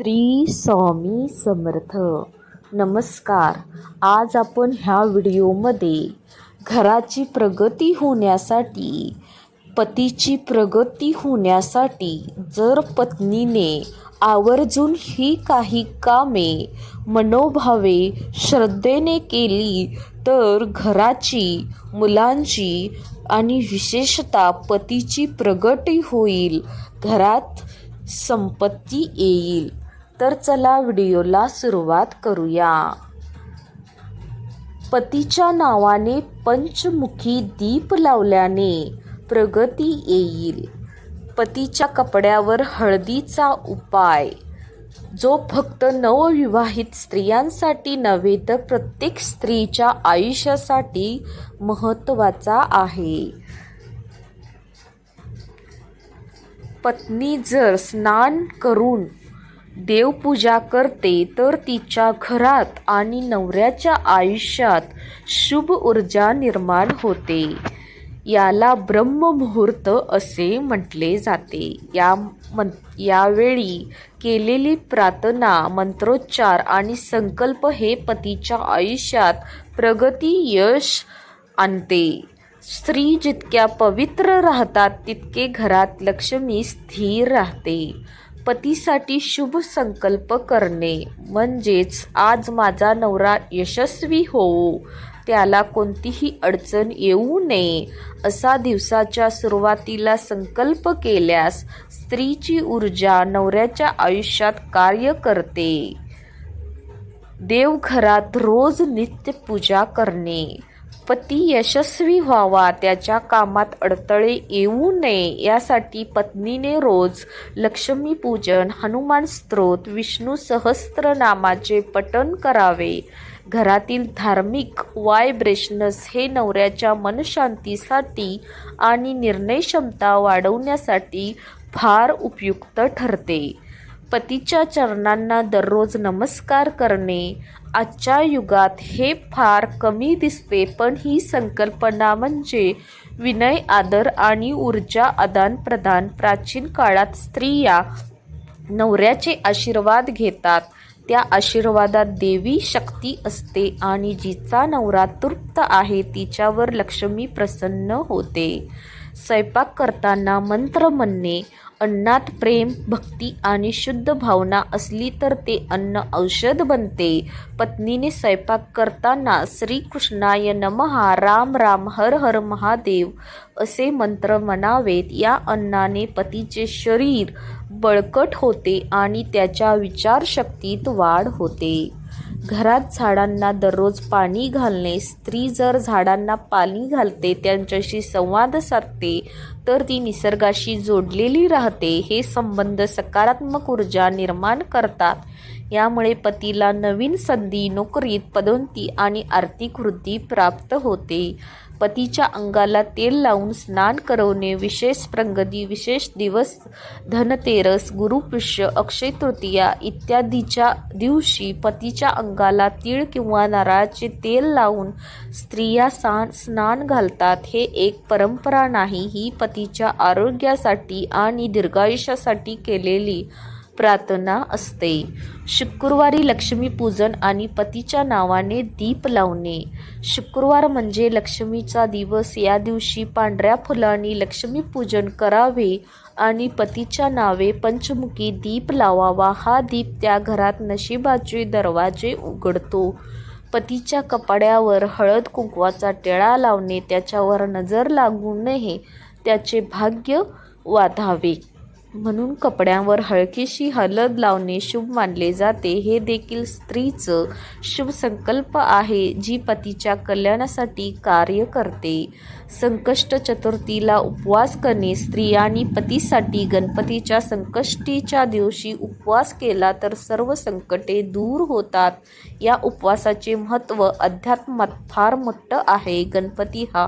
श्री स्वामी समर्थ. नमस्कार. आज आपण ह्या व्हिडिओमध्ये घराची प्रगती होण्यासाठी पतीची प्रगती होण्यासाठी जर पत्नीने आवर्जून ही काही कामे मनोभावे श्रद्धेने केली तर घराची मुलांची आणि विशेषतः पतीची प्रगती होईल. घरात संपत्ती येईल. तर चला व्हिडिओला सुरुवात करूया. पतीच्या नावाने पंचमुखी दीप लावल्याने प्रगती येईल. पतीच्या कपड्यावर हळदीचा उपाय. जो फक्त नवविवाहित स्त्रियांसाठी नव्हे तर प्रत्येक स्त्रीच्या आयुष्यासाठी महत्त्वाचा आहे. पत्नी जर स्नान करून देवपूजा करते तर तिच्या घरात आणि नवऱ्याच्या आयुष्यात शुभ ऊर्जा निर्माण होते. याला ब्रह्ममुहूर्त असे म्हटले जाते. या मन यावेळी केलेली प्रार्थना मंत्रोच्चार आणि संकल्प हे पतीच्या आयुष्यात प्रगती यश आणते. स्त्री जितक्या पवित्र राहतात तितके घरात लक्ष्मी स्थिर राहते. पतीसाठी शुभ संकल्प करणे. म्हणजेच आज माझा नवरा यशस्वी होवो. त्याला कोणतीही अडचण येऊ नये. असा दिवसाच्या सुरुवातीला संकल्प केल्यास स्त्रीची ऊर्जा नवऱ्याच्या आयुष्यात कार्य करते. देवघरात रोज नित्य पूजा करणे. पती यशस्वी व्हावा त्याच्या कामात अडथळे येऊ नये यासाठी पत्नीने रोज लक्ष्मीपूजन हनुमान स्तोत्र विष्णू सहस्त्रनामाचे पठण करावे. घरातील धार्मिक वायब्रेशनस हे नवऱ्याच्या मनशांतीसाठी आणि निर्णय क्षमता वाढवण्यासाठी फार उपयुक्त ठरते. पतीच्या चरणांना दररोज नमस्कार करणे आजच्या युगात हे फार कमी दिसते पण ही संकल्पना म्हणजे विनय आदर आणि ऊर्जा आदान प्रदान. प्राचीन काळात स्त्रिया नवऱ्याचे आशीर्वाद घेतात. त्या आशीर्वादात देवी शक्ती असते आणि जिचा नवरा तृप्त आहे तिच्यावर लक्ष्मी प्रसन्न होते. स्वयंपाक करताना मंत्र म्हणणे अन्नात प्रेम भक्ती आणि शुद्ध भावना असली तर ते अन्न औषध बनते. पत्नीने स्वयंपाक करताना श्रीकृष्णाय नमहा राम राम हर हर महादेव असे मंत्र म्हणावेत. या अन्नाने पतीचे शरीर बळकट होते आणि त्याच्या विचारशक्तीत वाढ होते. घरात झाडांना दररोज पाणी घालणे स्त्री जर झाडांना पाणी घालते त्यांच्याशी संवाद साधते तर ती निसर्गाशी जोडलेली राहते. हे संबंध सकारात्मक ऊर्जा निर्माण करतात. यामुळे पतीला नवीन संधी नोकरीत पदोन्नती आणि आर्थिक वृद्धी प्राप्त होते. पतीच्या अंगाला तेल लावून स्नान करवणे विशेष प्रंगती विशेष दिवस धनतेरस गुरुपुष्य अक्षय तृतीया इत्यादीच्या दिवशी पतीच्या अंगाला तीळ किंवा नारळाचे तेल लावून स्त्रिया सा स्नान घालतात. हे एक परंपरा नाही ही पतीच्या आरोग्यासाठी आणि दीर्घायुष्यासाठी केलेली प्रार्थना असते. शुक्रवारी लक्ष्मीपूजन आणि पतीच्या नावाने दीप लावणे. शुक्रवार म्हणजे लक्ष्मीचा दिवस. या दिवशी पांढऱ्या फुलांनी लक्ष्मीपूजन करावे आणि पतीच्या नावे पंचमुखी दीप लावावा. हा दीप त्या घरात नशिबाचे दरवाजे उघडतो. पतीच्या कपड्यावर हळद कुंकवाचा टिळा लावणे त्याच्यावर नजर लागू नये त्याचे भाग्य वाधावे. म्हणून कपड्यांवर हळकीशी हलद लावणे शुभ मानले जाते. हे देखील स्त्रीचं शुभ संकल्प आहे जी पतीच्या कल्याणासाठी कार्य करते. संकष्ट चतुर्थीला उपवास करणे स्त्रियांनी पतीसाठी गणपतीच्या संकष्टीच्या दिवशी उपवास केला तर सर्व संकटे दूर होतात. या उपवासाचे महत्त्व अध्यात्मात फार मोठं आहे. गणपती हा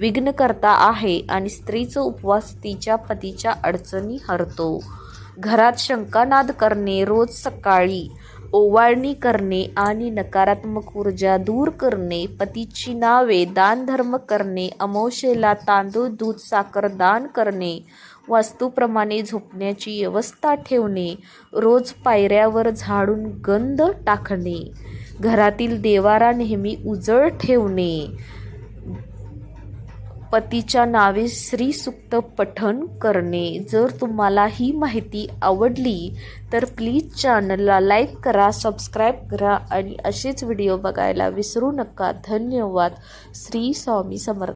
विघ्नकर्ता आहे आणि स्त्रीचं उपवास तिच्या पतीच्या अडचणी हरतो. घरात शंकानाद करणे रोज सकाळी ओवाळणी करणे आणि नकारात्मक ऊर्जा दूर करणे पतीची नावे दानधर्म करणे अमावशेला तांदूळ दूध साखर दान करणे वास्तूप्रमाणे झोपण्याची व्यवस्था ठेवणे रोज पायऱ्यावर झाडून गंध टाकणे घरातील देवारा नेहमी उजळ ठेवणे पतीच्या नावे श्रीसुक्त पठण करणे. जर तुम्हाला ही माहिती आवडली तर प्लीज चॅनलला लाईक करा सबस्क्राईब करा आणि असेच व्हिडिओ बघायला विसरू नका. धन्यवाद. श्री स्वामी समर्थ